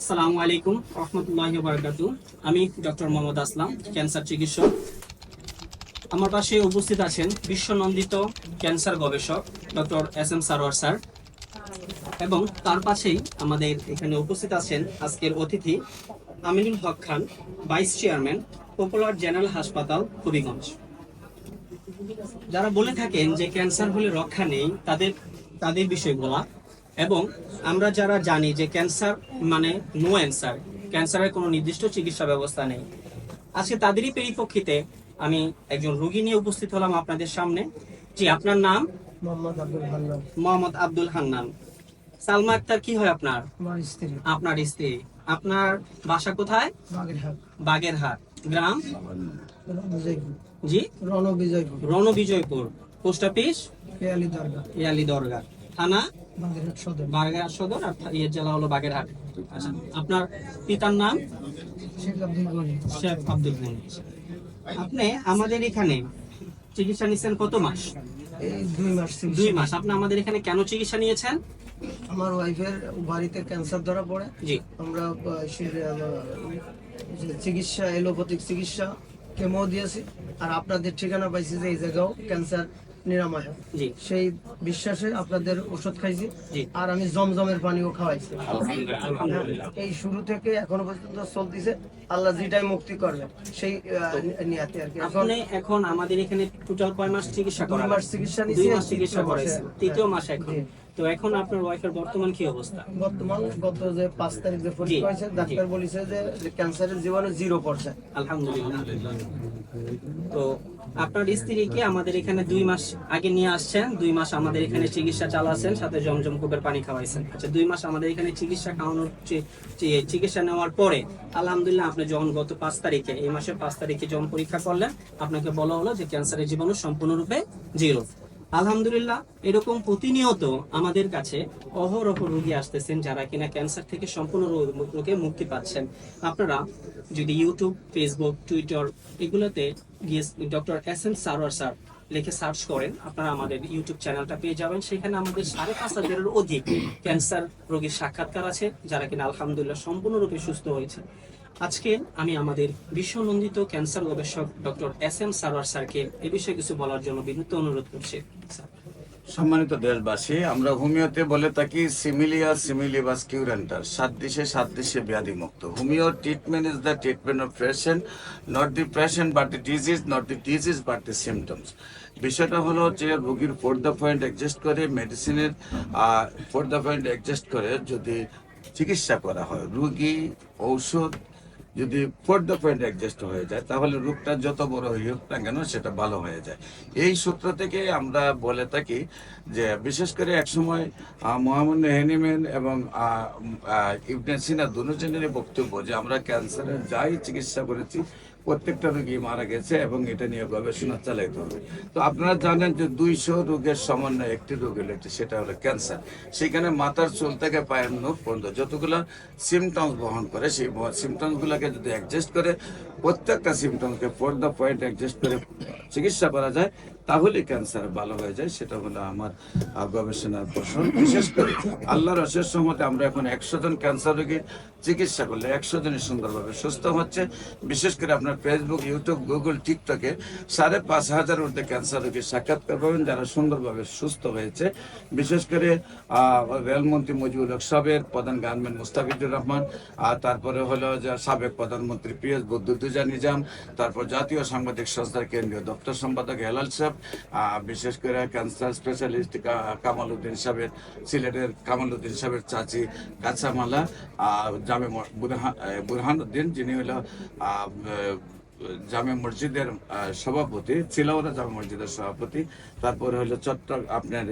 আসসালামু আলাইকুম রহমতুল্লাহি বারাকাতু আমি ডক্টর মোহাম্মদ আসলাম, ক্যান্সার চিকিৎসক। আমার পাশে উপস্থিত আছেন বিশ্বনন্দিত ক্যান্সার গবেষক doctor S M Sarwar sir এবং তার পাশেই আমাদের এখানে উপস্থিত আছেন আজকের অতিথি Aminul Haque Khan, vice chairman, popular general হাসপাতাল, হবিগঞ্জ। যারা বলে থাকেন যে ক্যান্সার হলে রক্ষা নেই, তাদের তাদের বিষয় বলা এবং আমরা যারা জানি যে ক্যান্সার মানে নো অ্যান্সার ক্যান্সারের কোনো নির্দিষ্ট চিকিৎসা ব্যবস্থা নেই। আজকে তাদেরই পরিপ্রেক্ষিতে আমি একজন রোগী নিয়ে উপস্থিত হলাম আপনাদের সামনে জি আপনার নাম? মোহাম্মদ আব্দুল হান্নান। মোহাম্মদ আব্দুল হান্নান। সালমা আক্তার কি হয় আপনার? স্ত্রী। আপনার স্ত্রী। আপনার বাসা কোথায়? বাগেরহাট। বাগেরহাট। গ্রাম? জি? Ranabijaypur Ranabijoypur. Post office? পেয়ালি দরগা ইয়ালি দরগা থানা? বাগেরহাট সদর। আর ইয়ের জেলা হলো বাগেরহাট। আচ্ছা আপনার পিতার নাম? শেখ আব্দুল গনি। শেখ আব্দুল গনি। আপনি আমাদের এখানে চিকিৎসা নিচ্ছেন কত মাস? এই দুই মাস দুই মাস। আপনি আমাদের এখানে কেন চিকিৎসা নিয়েছেন? আমার ওয়াইফের বাড়িতে ক্যান্সার ধরা পড়ে। জি। আমরা চিকিৎসা এলোপ্যাথিক চিকিৎসা কেমো দিয়েছি। আর আপনাদের ঠিকানা পাইছি যে এই জায়গাও ক্যান্সার নিরাময়। হয় জি। সেই বিশ্বাসে আপনাদের ওষুধ খাইছি আর আমি জমজমের পানিও খাওয়াইছি। এই শুরু থেকে এখনও পর্যন্ত চলতেছে আল্লাহ যেটাই মুক্তি করবে সেই নিয়াতে আর কি। এখন আপনি এখন আমাদের এখানে টোটাল কয় মাস চিকিৎসা করা মাস চিকিৎসা নিয়েছি মাস চিকিৎসা তৃতীয় মাসে- তৃতীয় মাস এখন। তো এখন আপনার ওয়াইফের বর্তমান কি অবস্থা? বর্তমান গত যে পাঁচ তারিখ যে পরীক্ষা হয়েছে ডাক্তার বলেছে যে ক্যান্সারের জীবাণু জিরো পার্সেন্ট আলহামদুলিল্লাহ। তো আপনার স্ত্রীকে আমাদের এখানে দুই মাস আগে নিয়ে আসছেন? দুই মাস আমাদের এখানে চিকিৎসা চালাচ্ছেন সাথে জমজম কূপের পানি খাওয়াইছেন। আচ্ছা দুই মাস আমাদের এখানে চিকিৎসা খাওয়ানোর চিকিৎসা নেওয়ার পরে আলহামদুলিল্লাহ আপনি যখন গত পাঁচ তারিখে এই মাসের পাঁচ তারিখে যখন পরীক্ষা করলেন আপনাকে বলা হলো যে ক্যান্সারের জীবাণু সম্পূর্ণরূপে জিরো আলহামদুলিল্লাহ, এরকম প্রতিনিয়ত আমাদের কাছে অহরহ রোগী আসতেছেন যারা কিনা ক্যান্সার থেকে সম্পূর্ণ রোগে মুক্তি পাচ্ছেন। আপনারা যদি ইউটিউব ফেসবুক টুইটার এগুলোতে গিয়ে doctor S M Sarwar sir লিখে সার্চ করেন। আপনারা আমাদের ইউটিউব চ্যানেলটা পেয়ে যাবেন। সেখানে আমাদের সাড়ে পাঁচ হাজারের অধিক ক্যান্সার রোগীর সাক্ষাৎকার আছে, যারা কিনা আলহামদুলিল্লাহ সম্পূর্ণরূপে সুস্থ হয়েছে। আজকে আমি আমাদের বিশ্বনন্দিত ক্যান্সার গবেষক ডক্টর এস এম সারোয়ার স্যারকে এ বিষয়ে কিছু বলার জন্য বিনীত অনুরোধ করছি। স্যার সম্মানিত দেশবাসী, আমরা হোমিওতে বলে থাকি সিমিলিয়া সিমিলিবাস কিউরেন্টার সাত দিশে সাত দিশে ব্যাধি মুক্ত। Homeo treatment is the treatment of patient not the patient but the disease not the disease but the symptoms বিষয়টা হলো যে রোগীর ফোর দ্য পয়েন্ট অ্যাডজাস্ট করে মেডিসিনের ফোর দ্য পয়েন্ট অ্যাডজাস্ট করে যদি চিকিৎসা করা হয়। রোগী ঔষধ যদি ফোর দ্য পয়েন্ট অ্যাডজাস্ট হয়ে যায়, তাহলে রোগটা যত বড় হয়ে হোক না কেন সেটা ভালো হয়ে যায়। এই সূত্র থেকে আমরা বলে থাকি যে, বিশেষ করে একসময় সময় মোহাম্মদ হেনিমেন এবং ইবনে সিনা দুজনেরই বক্তব্য যে, আমরা ক্যান্সারের যাই চিকিৎসা করেছি প্রত্যেকটা রোগী মারা গেছে এবং এটা নিয়ে গবেষণা চালাইতে হবে। তো আপনারা জানেন যে দুইশো রোগের সমন্বয় একটি রোগ হলো সেটা হলো ক্যান্সার। সেখানে মাথার চুল থেকে পায়ের নখ পর্যন্ত যতগুলো সিমটমস বহন করে, সেই সিমটমসগুলোকে যদি অ্যাডজাস্ট করে, প্রত্যেকটা সিমটমসকে ফোর দ্য পয়েন্ট অ্যাডজাস্ট করে চিকিৎসা করা যায়। তাহলে ক্যান্সার ভালো হয়ে যায়, সেটা হলো আমার গবেষণার প্রশ্ন। বিশেষ করে আল্লাহর অশেষ সম্মতে আমরা এখন একশো জন ক্যান্সার রোগীর চিকিৎসা করলে একশো জনই সুন্দরভাবে সুস্থ হচ্ছে। বিশেষ করে আপনার ফেসবুক ইউটিউব গুগল টিকটকে সাড়ে পাঁচ হাজার ঊর্ধ্বে ক্যান্সার রোগীর সাক্ষাৎকার পাবেন, যারা সুন্দরভাবে সুস্থ হয়েছে। বিশেষ করে রেলমন্ত্রী মুজিবুল হক সাহেবের প্রধান গার্মেন্ট মুস্তাফিজুর রহমান, আর তারপরে হলো সাবেক প্রধানমন্ত্রী পি এস বদুদ্দুজা নিজাম তারপর জাতীয় সাংবাদিক সংস্থার কেন্দ্রীয় দপ্তর সম্পাদক হেলাল সাহেব বিশেষ করে ক্যান্সার স্পেশালিস্ট কামাল উদ্দিন সাহেবের, সিলেটের কামাল উদ্দিন সাহেবের চাচি কাঁচামালা জামে বুরহান উদ্দিন যিনি হলো জামে মসজিদের সভাপতি চিলাওরা জামে মসজিদের সভাপতি, তারপরে হলো চট্ট আপনার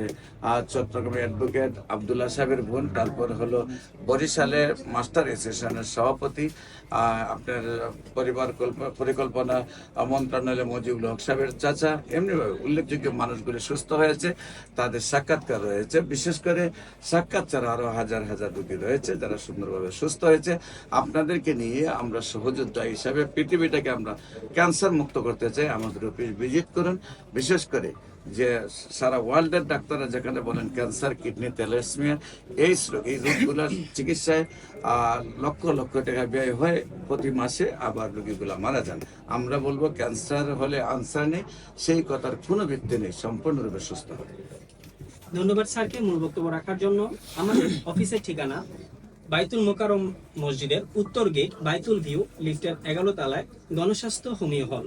চট্টগ্রামের অ্যাডভোকেট আবদুল্লাহ সাহেবের বোন, তারপর হলো বরিশালের মাস্টার অ্যাসোসিয়েশনের সভাপতি আপনার পরিবার কল্প- পরিকল্পনা মন্ত্রণালয়ে মজিবুল হক সাহেবের চাচা এমনিভাবে উল্লেখযোগ্য মানুষগুলি সুস্থ হয়েছে, তাদের সাক্ষাৎকার রয়েছে, বিশেষ করে সাক্ষাৎ ছাড়া আরও হাজার হাজার রোগী রয়েছে, যারা সুন্দরভাবে সুস্থ হয়েছে। আপনাদেরকে নিয়ে আমরা সহযোদ্ধা হিসাবে পৃথিবীটাকে আমরা ক্যান্সার মুক্ত করতে চাই আমাদের অফিস ভিজিট করুন। বিশেষ করে যে সারা ওয়ার্ল্ডের ডাক্তাররা যেখানে বলেন ক্যান্সার, কিডনি তেলেসমিয়া এই এই রোগগুলোর চিকিৎসায় লক্ষ লক্ষ টাকা ব্যয় হয় প্রতি মাসে আবার রোগীগুলো মারা যান। আমরা বলব ক্যান্সার হলে আনসার নেই, সেই কথার কোনো ভিত্তি নেই, সম্পূর্ণরূপে সুস্থ হবে। ধন্যবাদ স্যারকে, মূল বক্তব্য রাখার জন্য। আমাদের অফিসের ঠিকানা বাইতুল মোকারম মসজিদের উত্তর গেট বাইতুল ভিউ লিফটের এগারো তালায় গণস্বাস্থ্য হোমিও হল।